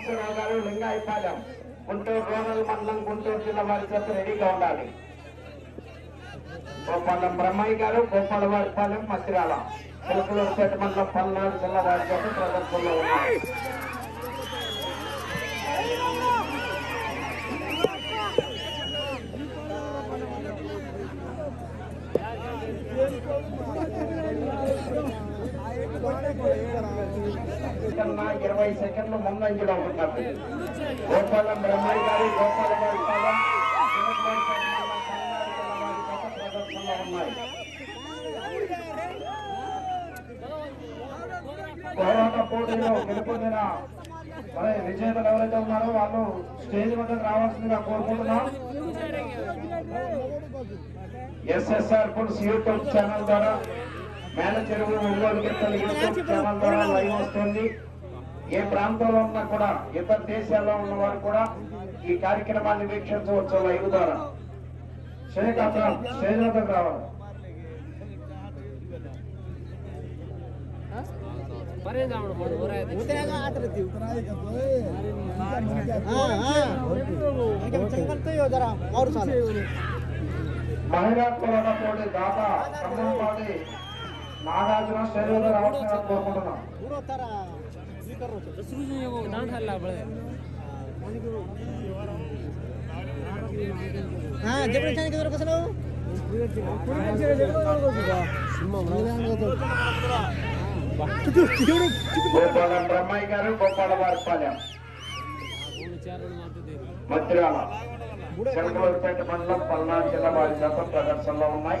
రామకృష్ణ గారు లింగాయపాలెం. గుంటూరు రూరల్ మండలం గుంటూరు జిల్లా వారి చేత రెడీగా ఉండాలి. గోపాలం బ్రహ్మయ్య గారు గోపాలవారిపాలెం మసిరాల చిలకలూరుపేట మండలం పల్నాడు జిల్లా వారి చేత ప్రదర్శనలో ఉన్నారు. కన్నా ఇరవై సెకండ్లు ముందంజలో ఉన్నారు గోపాలం బ్రహ్మయ్య గారు గోపాల చిలకలూరుపేట మండలం ఉన్నాయి పోరాట పోటీలో గెలుపొందిన మన విజేతలు ఎవరైతే ఉన్నారో వాళ్ళు స్టేజ్ వద్దకు రావాల్సిందిగా కోరుకుంటున్నాం. ఎస్ఎస్ఆర్ ఫుడ్స్ యూట్యూబ్ ఛానల్ ద్వారా మేనేజర్ ఒంగోలు యూట్యూబ్ ఛానల్ ద్వారా లైవ్ వస్తుంది. ఏ ప్రాంతంలో ఉన్నా కూడా ఇతర దేశాల్లో ఉన్న వారు కూడా ఈ కార్యక్రమాన్ని వీక్షించవచ్చు లైవ్ ద్వారా. శ్రీకాకుళం రావాలి. మహిళా నాగార్జున శరీరం రావాలని కోరుకుంటున్నాం. చెప్పడానికి దొరకు అసలు గోపాలం బ్రహ్మయ్య గారు గోపాల. వారిపాలెం మధ్యాహ్నం మండలం పల్నాడు జిల్లా వారి శాతం ప్రదర్శనలో ఉన్నాయి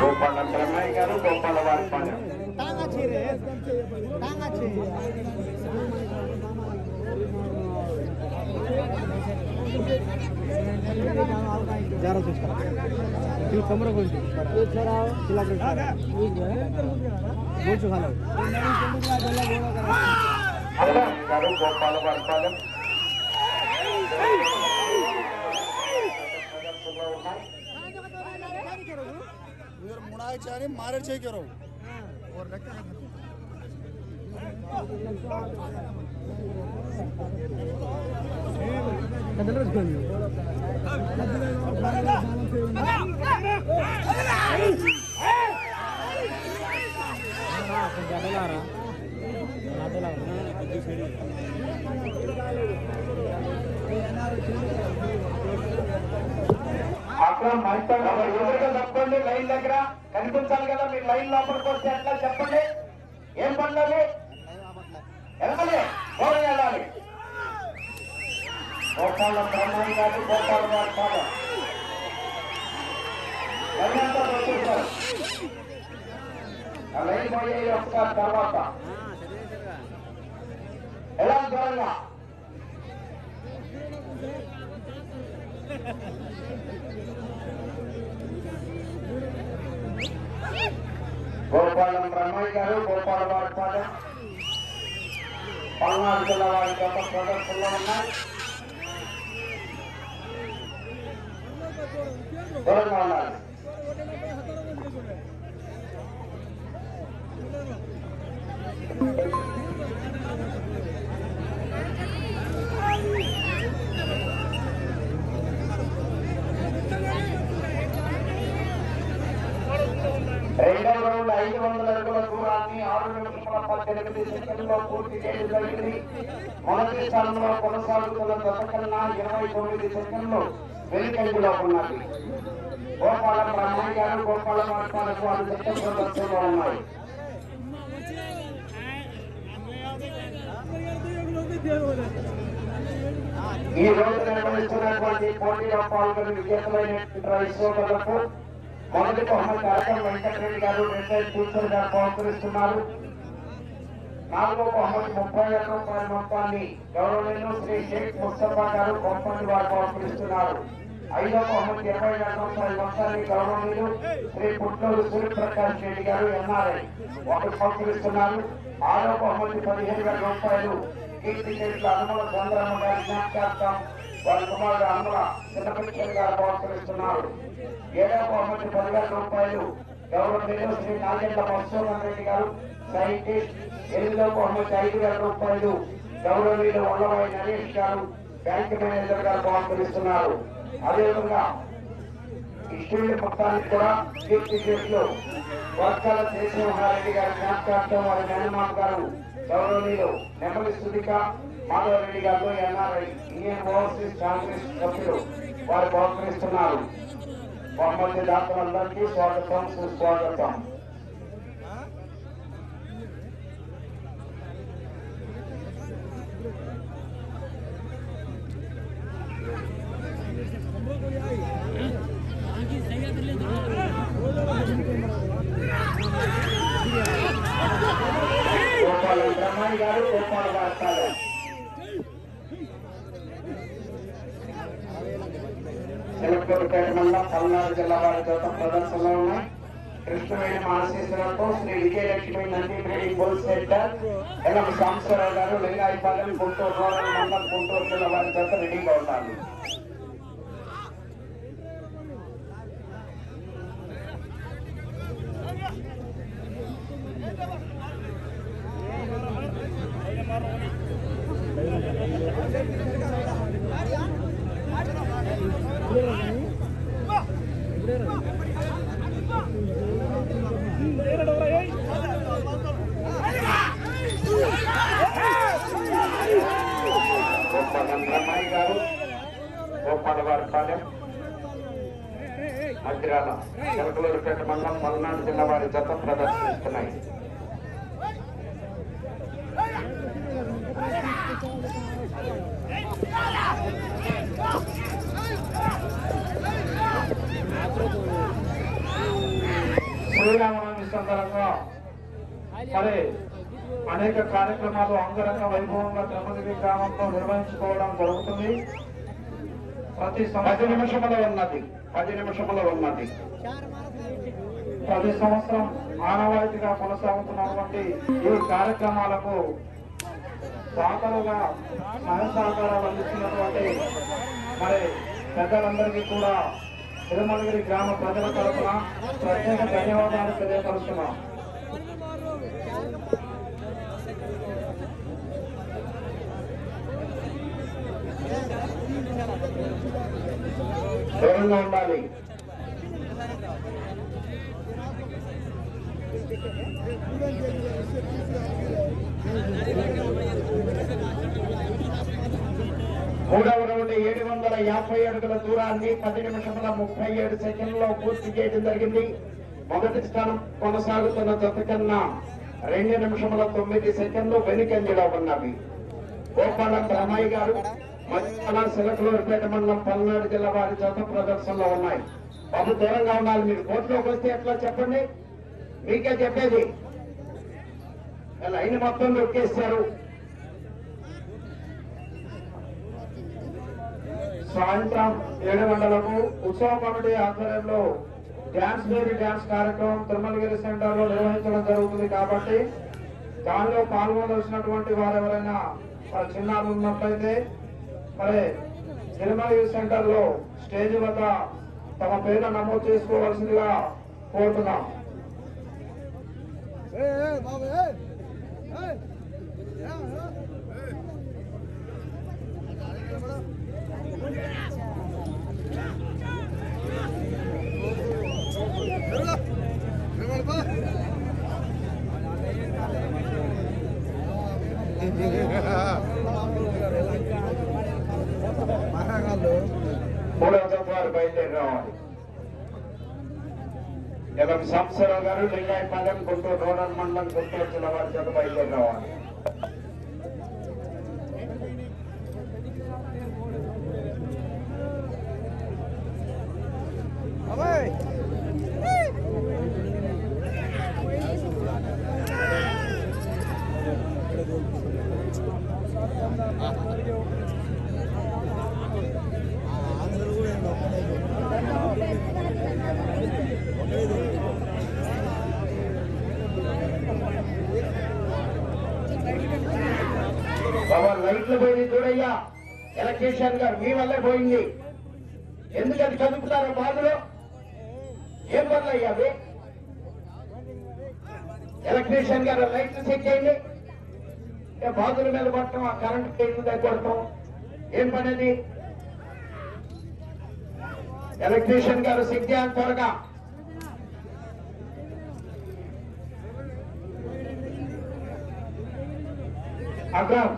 గోపాల బ్రహ్మయ్య గారు గోపాల వారి పని జరా చూస్తారా ನೀವು ಕಮರ ಕೊಂಚು ಇಲ್ಲ ಕೊಂಚು ಹಾಲು ಗೋಪಾಲ ಬರ್ತಾರೆ ආචාර්ය මාරචේ करो और रखा है आपका मास्टर लग रहा। కనిపించాలి కదా మీరు లైన్ లోపలికి వస్తే ఎట్లా చెప్పండి? ఏం పండాలి వెళ్ళాలి దూరం వెళ్ళాలి. గోపాల బ్రహ్మయ్య కాదు గోపాల వారి పాదం లైన్ లైన్ పోయే యొక్క తర్వాత. గారు గోపాల వారిపాలెం పల్నాడు జిల్లా వారి గత ప్రదర్శనలో ఉన్నాయి దూరంగా ఉండాలి నిమిషముల పద్దెనిమిది సెకండ్లో పూర్తి చేయడం జరిగింది మొదటి స్థానంలో కొనసాగుతున్న దశకన్నా ఇరవై తొమ్మిది సెకండ్లు వెనుకంజలో ఉన్నది గోపాల బ్రహ్మయ్య గారు గోపాల మార్పాలకు వారి జట్టు ప్రదర్శనలో ఉన్నాయి ఈ రోజు నిర్వహిస్తున్నటువంటి పోటీలో పాల్గొని విజేతమైనటువంటి సోదరులకు మొదటి బహుమతి అర్థం వెంకటరెడ్డి గారు రిటైర్డ్ కూర్చొని గారు బహుకరిస్తున్నారు నాలుగో బహుమతి ముప్పై వేల రూపాయల మొత్తాన్ని గౌరవనీయులు శ్రీ షేక్ ముస్తఫా గారు వారు బహుకరిస్తున్నారు ఐదో బహుమతి ఇరవై ఆరు రూపాయల మొత్తాన్ని గౌరవనీయులు శ్రీ పుట్లూరు సూర్యప్రకాష్ రెడ్డి గారు ఎన్ఆర్ఐ వారు బహుకరిస్తున్నారు ఆరో బహుమతి పదిహేను వేల రూపాయలు కీర్తి చెట్ల అనుమల చంద్రమ్మ గారి జ్ఞాపకార్థం వారి కుమారుడు అనుమల చిన్నపిచ్చల్ గారు బహుకరిస్తున్నారు ఏడవ బహుమతి పదివేల రూపాయలు గౌరవనీయులు శ్రీ నాగేంద్ర మధుసూదన్ రెడ్డి గారు సైంటిస్ట్ ఎనిమిదవ బహుమతి ఐదు వేల రూపాయలు గౌరవీయులు వల్లభాయ్ నరేష్ గారు బ్యాంక్ మేనేజర్ గారు బహుమతిస్తున్నారు అదేవిధంగా ఈ మొత్తానికి కూడా కీర్తి చేతిలో వర్గాల జయసింహారెడ్డి గారి జ్ఞాపకార్థం వారి మేనమామ గారు గౌరవనీయులు నెమ్మది సుధిక మాధవరెడ్డి గారు ఎన్ఆర్ఐ ఇండియన్ ఓవర్సీస్ కాంగ్రెస్ సభ్యులు వారు బహుకరిస్తున్నారు మహమ్మద్ దాతలందరికీ స్వాగతం సుస్వాగతం గోపాల బ్రహ్మణి గారు గోపాల వార్తాలు చిలకూరుపేట మండలం పల్నాడు జిల్లా వారి చేత ప్రదర్శనలో ఉన్నాయి కృష్ణమైన మానసేశ్వరంతో Shri Vijayalakshmi Nandi trading bull centre Ellam Sambasvararao garu Lingayapalem Guntur rural మండలం గుంటూరు జిల్లా వారి చేత రెడీగా ఉన్నారు. గోపాల బ్రహ్మణి గారు గోపాల వారిపాలెం మధ్యాహ్నం చిలకలూరుపేట మండలం పల్నాడు జిల్లా వారి జత ప్రదర్శిస్తున్నాయి. శ్రీరామనవమి సందర్భంగా మరి అనేక కార్యక్రమాలు అంగరంగ వైభవంగా తిరుమలగిరి గ్రామంలో నిర్వహించుకోవడం జరుగుతుంది. ప్రతి పది నిమిషముల ఉన్నది. పది నిమిషముల ఉన్నది. ప్రతి సంవత్సరం ఆనవాయితీగా కొనసాగుతున్నటువంటి ఈ కార్యక్రమాలకు దాతలుగా సహాయ సహకారాలు అందిస్తున్నటువంటి మరి పెద్దలందరికీ కూడా తిరుమలగిరి గ్రామ ప్రజల తరఫున ప్రత్యేక ధన్యవాదాలు తెలియపరుస్తున్నాం. దూరంగా ఉండాలి? మూడవ రౌండ్ ఏడు వందల యాభై అడుగుల దూరాన్ని పది నిమిషముల ముప్పై ఏడు సెకండ్లో పూర్తి చేయడం జరిగింది. మొదటి స్థానం కొనసాగుతున్న జత కన్నా రెండు నిమిషముల తొమ్మిది సెకండ్లు వెనుకంజలో ఉన్నవి. గోపాల బ్రహ్మయ్య గారు మధ్యాహ్న సిలకలూరుపేట మండలం పల్నాడు జిల్లా వారి జత ప్రదర్శనలో ఉన్నాయి. బాబు దూరంగా ఉండాలి మీరు. కోర్టులోకి వస్తే ఎట్లా చెప్పండి? మీకే చెప్పేది. లైన్ మొత్తం నొక్కేశారు సాయంత్రం ఏడు గంటలకు ఉత్సవ కమిటీ ఆధ్వర్యంలో డ్యాన్స్ బేబీ డ్యాన్స్ కార్యక్రమం తిరుమలగిరి సెంటర్లో నిర్వహించడం జరుగుతుంది కాబట్టి దానిలో పాల్గొనవలసినటువంటి వారు ఎవరైనా చిన్నారు ఉన్నట్లయితే మరి తిరుమలగిరి సెంటర్లో స్టేజ్ వద్ద తమ పేరు నమోదు చేసుకోవాల్సిందిగా కోరుతున్నాం మూడవ జత వారు గత రావాలి. ఎలం సంవత్సరావు గారు లింగాయపాలెం గుంటూరు రూరల్ మండలం గుంటూరు జిల్లా వారి చేత బయలుదేరి రావాలి బాబా లైట్లు పోయింది చూడయ్యా కేసీఆర్ గారు మీ వల్లే పోయింది. ఎందుకని కదుపుతారు బాధలో ఏం పనులు అయ్యా అవి? ఎలక్ట్రీషియన్ గారు లైట్లు సెట్ చేయండి. ఏ బాధల మీద పట్టడం ఆ కరెంట్ కేబుల్ దగ్గర ఏం పనేది ఎలక్ట్రీషియన్ గారు సెట్ చేయాలి త్వరగా. అగ్రహం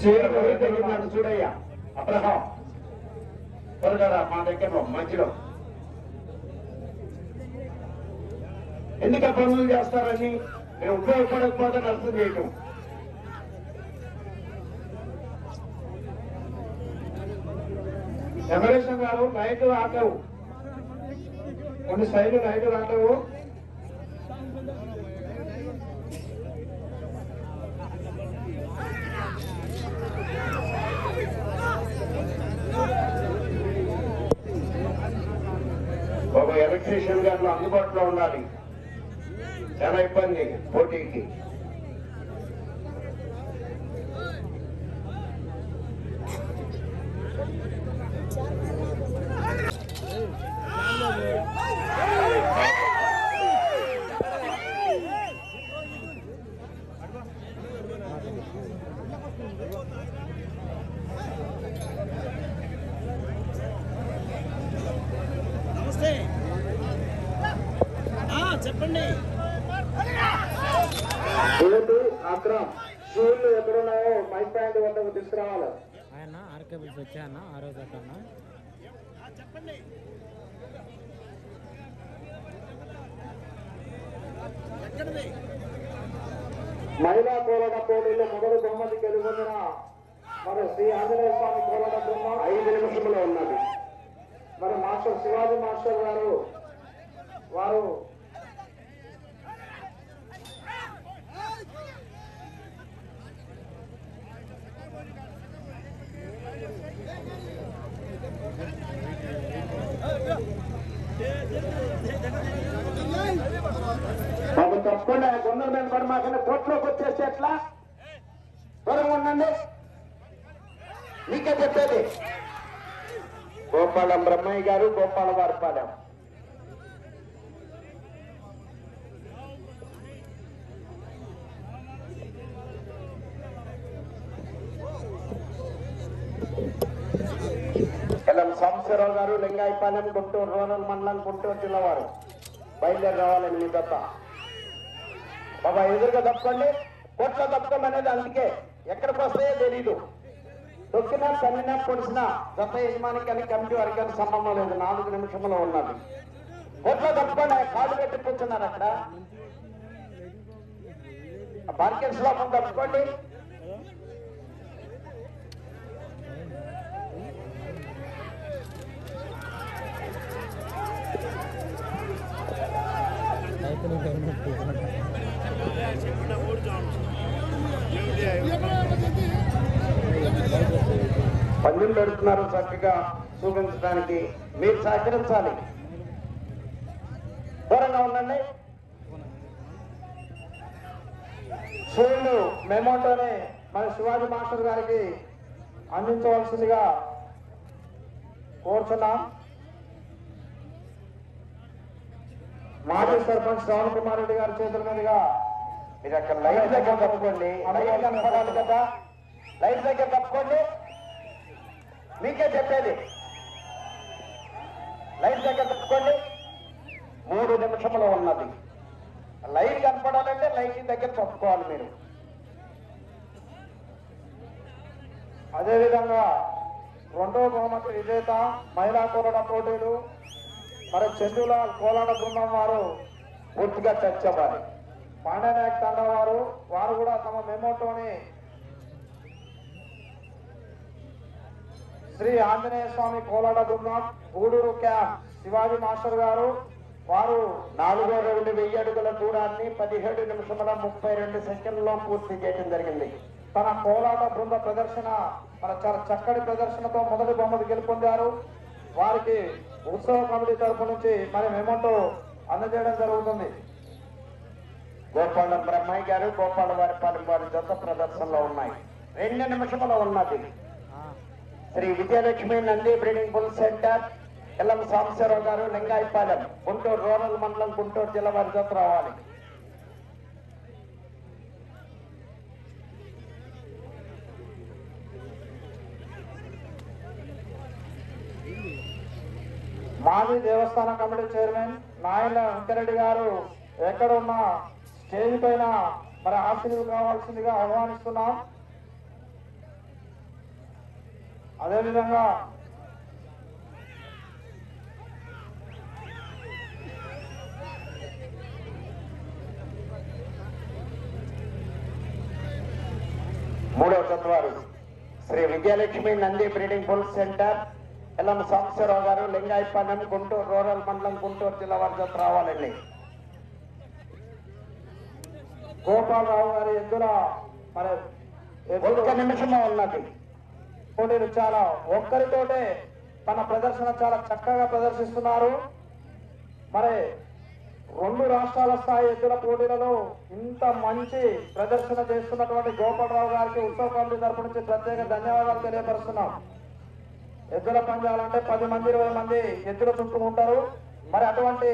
చీరకు దగ్గర చూడయ్యా. అబ్రహం త్వరగా మా దగ్గర మధ్యలో. ఎందుక పనులు చేస్తారని మేము ఉపయోగపడకపోతే అర్థం చేయటం? ఎమరేషన్ గారు నైట్ ఆటవు కొన్ని సైడ్ నైట్ ఆటవు ఒక ఎలక్ట్రీషియన్ గారు అందుబాటులో ఉండాలి. చాలా ఇబ్బంది? పోటీకి. చూడు అక్రమ్ షూలు ఎక్కడున్నాయో మై ప్యాంట్ వద్దకు తీసుకురావాలి. ఆయన ఆర్కేబుల్స్ వచ్చాయన్న ఆ రోజు అక్కడ చెప్పండి మహిళా కోలాట పోటీలో మొదటి బహుమతి గెలుపొందిన మరి శ్రీ ఆంజనేయ స్వామి కోలాట బృందం ఐదు నిమిషంలో ఉన్నది. మరి మాస్టర్ శివాజీ మాస్టర్ గారు వారు కొండ తప్పకుండా మీద పడి మాకన్నా కోట్లోకి వచ్చేస్తే ఎట్లా? త్వరగా ఉండండి. మీకే చెప్పేది. గోపాలం బ్రహ్మయ్య గారు గోపాల వారిపాలెం ఎల్ఎం సాంబశివరావు గారు లింగాయపాలెం గుంటూరు రూరల్ మండలం గుంటూరు జిల్లా వారు. బయలుదేరి రావాలని మీ తప్ప బాబా ఎదురుగా తప్పుకోండి కోట్ల తప్పుకోండి అనేది అందుకే ఎక్కడికి వస్తాయో తెలీదు. తొక్కినా తన్నినా పొడిసినా గత యజమానికి కానీ కమిటీ వారికి సంబంధం లేదు. నాలుగు నిమిషంలో ఉన్నది. కొట్ల తప్పుకోండి కాదు పెట్టి కూర్చున్నారు అక్కడ. బార్కెట్స్లో తప్పుకోండి. రైతులు పందెం పెడుతున్నారు చక్కగా చూపించడానికి. మీరు సహకరించాలి. దూరంగా ఉండండి. సూర్యుడు మెమోటోనే మన శివాజీ మాస్టర్ గారికి అందించవలసిందిగా కోరుచున్నాం. మాజీ సర్పంచ్ శ్రవణ్ కుమార్ రెడ్డి గారి చేతుల మీదుగా మీరు అక్కడ లైట్ దగ్గర తప్పుకోండి లైట్ కదా? లైట్ దగ్గర తప్పుకోండి మీకే చెప్పేది. లైట్ దగ్గర తప్పుకోండి మూడు నిమిషంలో ఉన్నది. లైట్ కనపడాలంటే లైట్ దగ్గర తప్పుకోవాలి మీరు. అదేవిధంగా రెండవ బహుమతి విజేత మహిళా కోలాట పోటీలు మరి చందులాల్ కోలాట బృందం వారు పూర్తిగా చర్చ అవ్వాలి పాండ్యనాయక్ తండా వారు వారు కూడా తమ మెమోటోని శ్రీ ఆంజనేయ స్వామి కోలాట బృందం గూడూరు క్యాంప్ శివాజీ మాస్టర్ గారు వారు నాలుగో రౌండ్ వెయ్యి అడుగుల దూరాన్ని పదిహేడు నిమిషముల ముప్పై రెండు సెకండ్లలో పూర్తి చేయడం జరిగింది. తన కోలాట బృంద ప్రదర్శన మన చాలా చక్కటి ప్రదర్శనతో మొదటి బహుమతి గెలుపొందారు. వారికి ఉత్సవ కమిటీ తరపు నుంచి మరి మెమోటో అందజేయడం జరుగుతుంది. గోపాల బ్రహ్మయ్య గారు గోపాల వారి వారి జత ప్రదర్శనలో ఉన్నాయి. రెండు నిమిషముల ఉన్నది. Shri Vijayalakshmi Nandi breeding bull centre Ellam Sambasivarao garu Lingayapalem Guntur rural మండలం గుంటూరు జిల్లా వారి జత రావాలి. మాజీ దేవస్థాన కమిటీ చైర్మన్ నాయన వెంకరెడ్డి గారు ఎక్కడున్నా ఉన్న స్టేజ్ పైన మరి ఆశీర్వు కావాల్సిందిగా ఆహ్వానిస్తున్నాం. అదేవిధంగా మూడవ తత్వారు Shri Vidyalakshmi Nandi breeding bull centre Ellam Sambasivarao garu Lingayapalem Guntur rural మండలం గుంటూరు జిల్లా వారి రావాలండి. గోపాలరావు గారి ఎద్దుల మరి ఒక్క నిమిషమే ఉన్నది. పోటీలు చాలా ఒక్కరితోటే తన ప్రదర్శన చాలా చక్కగా ప్రదర్శిస్తున్నారు. మరి రెండు రాష్ట్రాల స్థాయి ఎద్దుల పోటీలలో ఇంత మంచి ప్రదర్శన చేస్తున్నటువంటి గోపాలరావు గారికి ఉత్సవ కమిటీ తరపు నుంచి ప్రత్యేక ధన్యవాదాలు తెలియపరుస్తున్నాం. ఎద్దుల పందాలంటే పది మంది ఇరవై మంది ఎద్దుల చుట్టూ ఉంటారు. మరి అటువంటి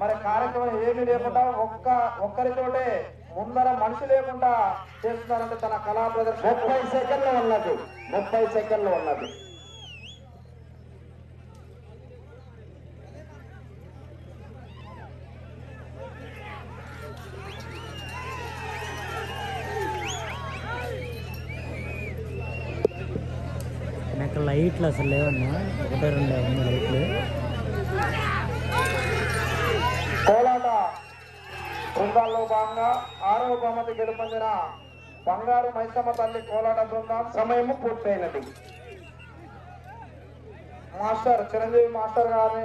మరి కార్యక్రమం ఏమీ లేకుండా ఒక్క ఒక్కరితోటే ముందర మనిషి లేకుండా చేస్తున్నారంటే తన కళా ప్రదర్శన ముప్పై సెకండ్లు ఉన్నది. ముప్పై సెకండ్లు ఉన్నది. నాకు లైట్లు అసలు లేవన్నా. ఒకటే రెండు ఉన్నాయి లైట్లు. కోలాట. బృందాల్లో భాగంగా ఆరవ బహుమతి గెలుపొందిన బంగారు మైసమ్మ తల్లి కోలాట బృందం సమయము పూర్తయినది. మాస్టర్ చిరంజీవి మాస్టర్ గారిని